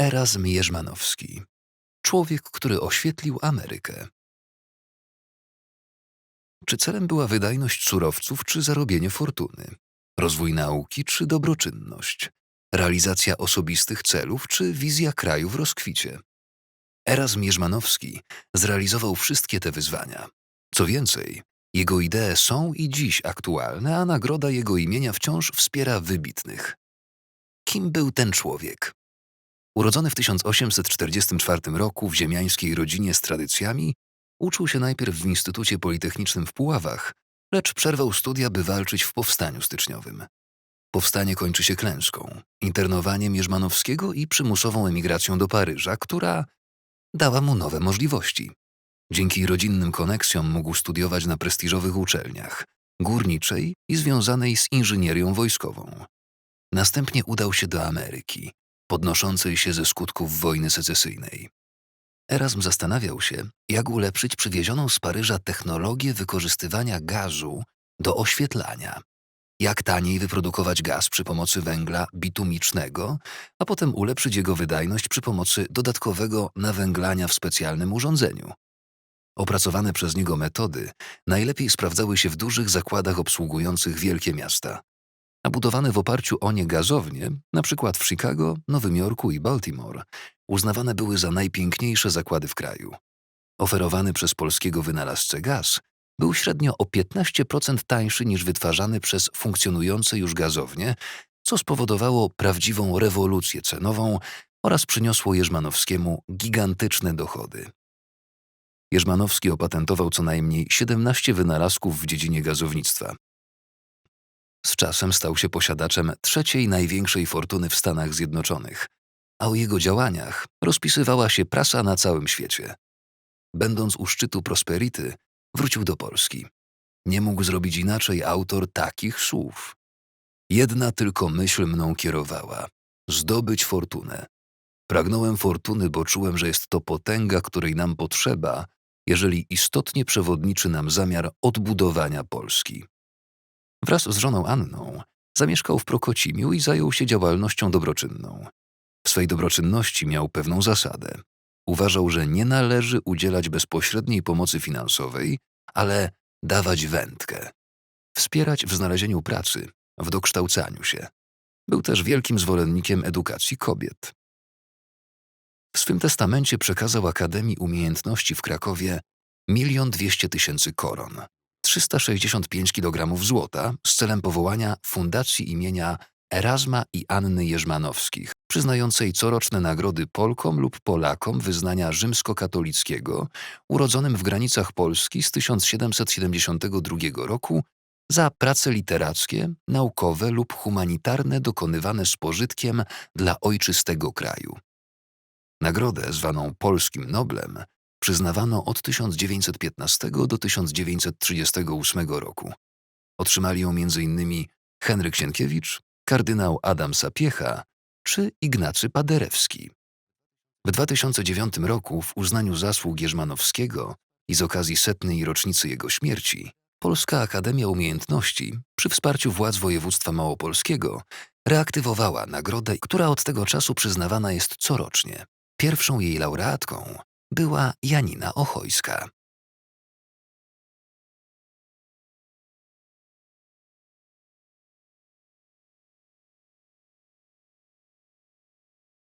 Erazm Jerzmanowski. Człowiek, który oświetlił Amerykę. Czy celem była wydajność surowców, czy zarobienie fortuny? Rozwój nauki, czy dobroczynność? Realizacja osobistych celów, czy wizja kraju w rozkwicie? Erazm Jerzmanowski zrealizował wszystkie te wyzwania. Co więcej, jego idee są i dziś aktualne, a nagroda jego imienia wciąż wspiera wybitnych. Kim był ten człowiek? Urodzony w 1844 roku w ziemiańskiej rodzinie z tradycjami, uczył się najpierw w Instytucie Politechnicznym w Puławach, lecz przerwał studia, by walczyć w powstaniu styczniowym. Powstanie kończy się klęską, internowaniem Jerzmanowskiego i przymusową emigracją do Paryża, która dała mu nowe możliwości. Dzięki rodzinnym koneksjom mógł studiować na prestiżowych uczelniach, górniczej i związanej z inżynierią wojskową. Następnie udał się do Ameryki, podnoszącej się ze skutków wojny secesyjnej. Erasm zastanawiał się, jak ulepszyć przywiezioną z Paryża technologię wykorzystywania gazu do oświetlania. Jak taniej wyprodukować gaz przy pomocy węgla bitumicznego, a potem ulepszyć jego wydajność przy pomocy dodatkowego nawęglania w specjalnym urządzeniu. Opracowane przez niego metody najlepiej sprawdzały się w dużych zakładach obsługujących wielkie miasta, a budowane w oparciu o nie gazownie, np. w Chicago, Nowym Jorku i Baltimore, uznawane były za najpiękniejsze zakłady w kraju. Oferowany przez polskiego wynalazcę gaz był średnio o 15% tańszy niż wytwarzany przez funkcjonujące już gazownie, co spowodowało prawdziwą rewolucję cenową oraz przyniosło Jerzmanowskiemu gigantyczne dochody. Jerzmanowski opatentował co najmniej 17 wynalazków w dziedzinie gazownictwa. Z czasem stał się posiadaczem trzeciej największej fortuny w Stanach Zjednoczonych, a o jego działaniach rozpisywała się prasa na całym świecie. Będąc u szczytu Prosperity, wrócił do Polski. Nie mógł zrobić inaczej autor takich słów. Jedna tylko myśl mną kierowała zdobyć fortunę. Pragnąłem fortuny, bo czułem, że jest to potęga, której nam potrzeba, jeżeli istotnie przewodniczy nam zamiar odbudowania Polski. Wraz z żoną Anną zamieszkał w Prokocimiu i zajął się działalnością dobroczynną. W swej dobroczynności miał pewną zasadę. Uważał, że nie należy udzielać bezpośredniej pomocy finansowej, ale dawać wędkę. Wspierać w znalezieniu pracy, w dokształcaniu się. Był też wielkim zwolennikiem edukacji kobiet. W swym testamencie przekazał Akademii Umiejętności w Krakowie milion dwieście tysięcy koron, 365 kg złota z celem powołania Fundacji imienia Erasma i Anny Jerzmanowskich, przyznającej coroczne nagrody Polkom lub Polakom wyznania rzymskokatolickiego, urodzonym w granicach Polski z 1772 roku za prace literackie, naukowe lub humanitarne dokonywane z pożytkiem dla ojczystego kraju. Nagrodę, zwaną Polskim Noblem, przyznawano od 1915 do 1938 roku. Otrzymali ją m.in. Henryk Sienkiewicz, kardynał Adam Sapiecha czy Ignacy Paderewski. W 2009 roku w uznaniu zasług Jerzmanowskiego i z okazji setnej rocznicy jego śmierci Polska Akademia Umiejętności przy wsparciu władz województwa małopolskiego reaktywowała nagrodę, która od tego czasu przyznawana jest corocznie. Pierwszą jej laureatką była Janina Ochojska.